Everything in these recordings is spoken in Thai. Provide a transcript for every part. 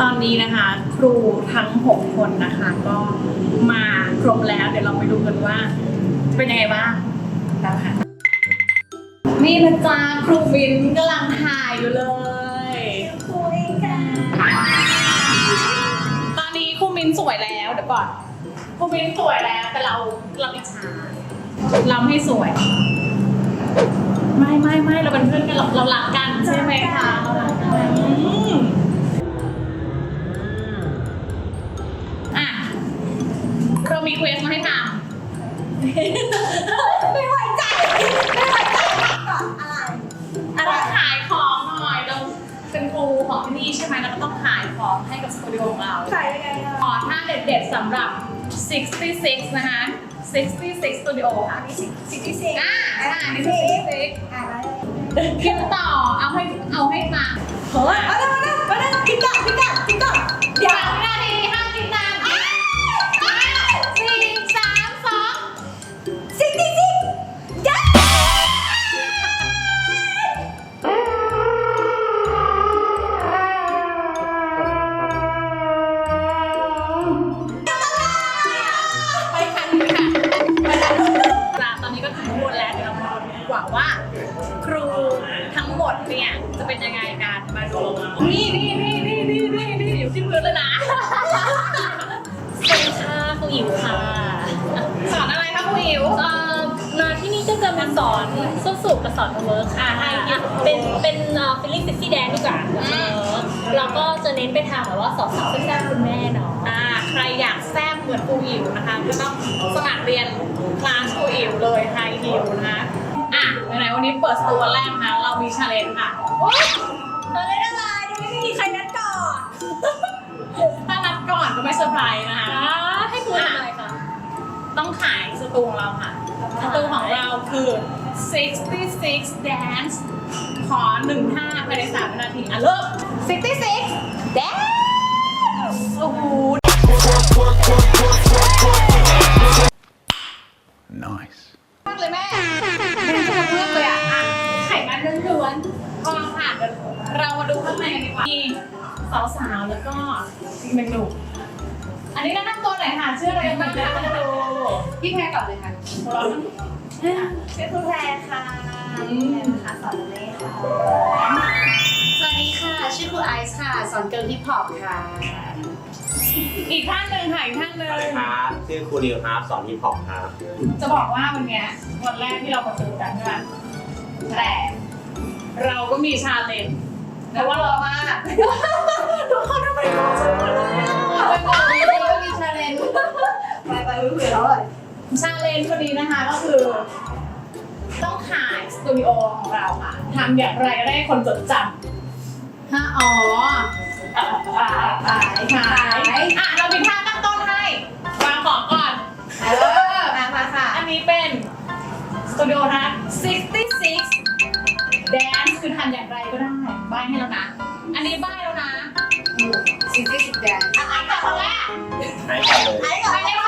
ตอนนี้นะคะ ครูทั้ง 6 คนนะคะ ก็มาครบแล้ว เดี๋ยวเราไปดูกันว่า เป็นยังไงบ้างแล้วค่ะนี่นะจ๊ะครูมินกำลังถ่ายอยู่เลยคุยกันตอนนี้ครูมินสวยแล้วเดี๋ยวก่อนครูมินสวยแล้วแต่เราเราอิจฉาเราไม่สวย ไม่ไม่ไม่เราเป็นเพื่อนกันเราเรารักกันใช่ไหมคะเรารักกัน มีเควสมาให้ทไม่ไว้ใจ ไม่ไว้ใจทำก่อนอะไรำต้องขายของหน่อยเราเป็นครูของที่นี่ใช่ไหมเราก็ต้องขายของให้กับสตูดิโอของเรา ใส่ยังไงอะขอท่าเด็ดๆสำหรับ 66 นะคะ 66 Studio ค่ะมีสิสิที่สิอ่าอ่านี่สิคืออ่าแล้ว66คิดต่อ เอาให้ เอาให้มาเฮ้ยเอาเร็วเร็วเร็วกินก่อนกินก่อนกินก่อน ว่า ครูทั้งหมดเนี่ยจะเป็นยังไงกันมาดูนี่นี่นี่นี่นี่นี่นี่อยู่ที่พื้นเลยนะสวัสดีค่ะครูอิ๋วค่ะสอนอะไรคะครูอิ๋วมาที่นี่ก็จะมาสอนส้นสูบกับสอนเวิร์กค่ะให้เป็นเป็นฟิลลิ่งเซ็กซี่แดนดีกว่าเออเราก็จะเน้นไปทางแบบว่าสอนสาวแซ่บคุณแม่เนาะอ่าใครอยากแซ่บเหมือนครูอิ๋วนะคะก็ต้องสมัคร นๆวันนี้เปิดตัวแรกนะเรามีชาเลนจ์ค่ะโอ๊ยเอออะไรยังไม่มีใครนัดก่อน ถ้านัดก่อนก็ไม่เซอร์ไพรส์นะคะ ให้ครูทำอะไรคะต้องขายสตูของเราค่ะ สตูของเราคือ 66 dance ขอหนึ่งท่าภายในสามวินาที อะเริ่ม66 dance โอ้โห สาวๆแล้วก็อีกหนึ่งหนุ่มอันนี้แนะนำตัวหน่อยค่ะชื่ออะไรกันบ้างคะคุณครูพี่แพรก่อนเลยค่ะเราทั้งเป็นครูแพรค่ะอืมค่ะสอนเล่ค่ะสวัสดีค่ะ ชื่อครูไอซ์ค่ะ สอนเกิร์ลฮิปฮอปค่ะ อีกท่านหนึ่งค่ะอีกท่านหนึ่สวัสดีงครับชื่อครูริวครับสอนฮิปฮอปครับจะบอกว่าวันเนี้ยวันแรกที่เรามาเจอกันใช่ไหมแต่เราก็มีชาเลนจ์แต่ว่าเราว่าทุก ชาเลนจ์วันนี้นะคะก็คือ ต้องขายสตูดิโอของเราค่ะทำอย่างไรได้ให้คนจดจำฮะอ๋ออ่าอ่าขายขายอะเรามีท่าตั้งต้นให้วางของก่อนเออมามาค่ะ อันนี้เป็นสตูดิโอนะ66 Dance คือทำอย่างไรก็ได้บายให้แล้วนะ อันนี้บายแล้วนะสิสิสิแดนอะอะคนแรก ให้กันเลยไอ้ก่อนเลย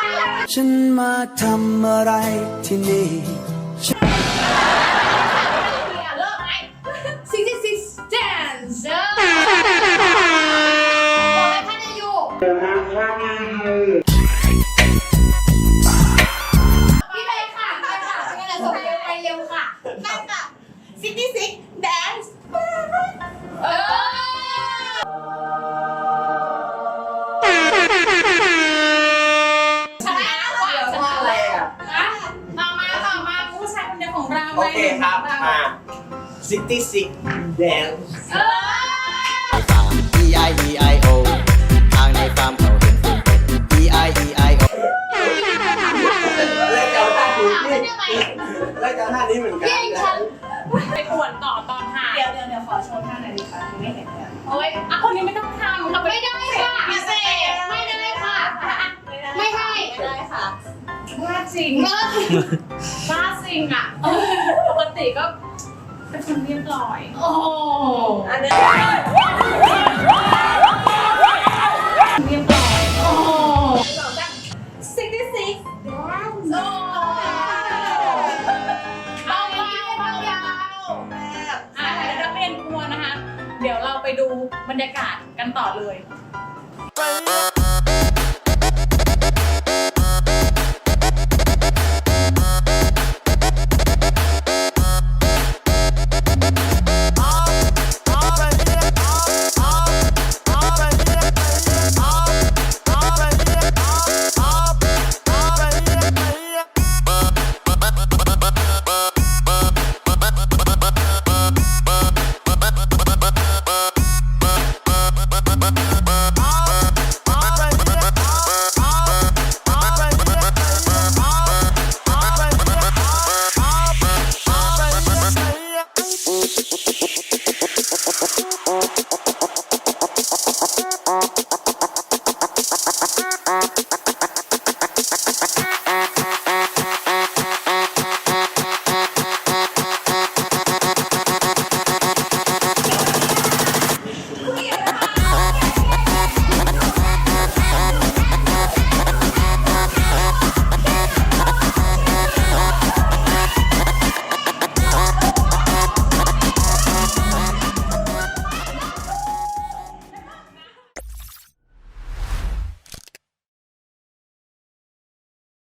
ฉันมาทำอะไรที่นี่ โอเคครับในหนึ่งของอ่าเรา66 dance เออ E I E I O ทางในฟาร์มเขาเห็นฝุ่นเป็ด E I E I O แล้วจะเอาท่านี้ถามฉันยังไงแล้วจะเอาท่านี้เหมือนกันยิงฉันไปปวดต่อตอนถ่ายเดี๋ยวเดี๋ยวเดี๋ยวขอโชว์ท่าหน่อยดิค่ะไม่เห็นเลยโอ๊ยอะคนนี้ไม่ต้องทำทำไม่ได้ค่ะพิเศษไม่ได้ค่ะอะ ไม่ให้ ไม่ได้ค่ะว่าจริงว่าจ ริงอะ ปกติก็เป็นคนเรียบร้อย โอ้โหอันนี้เรียบร้อย โอ้โหสองสามสิสิสิแดนโอ้เบาๆเบาๆแบบอะเดี๋ยวนักเรียนกลัวนะคะ เดี๋ยวเราไปดูบรรยากาศกันต่อเลยไป Bye.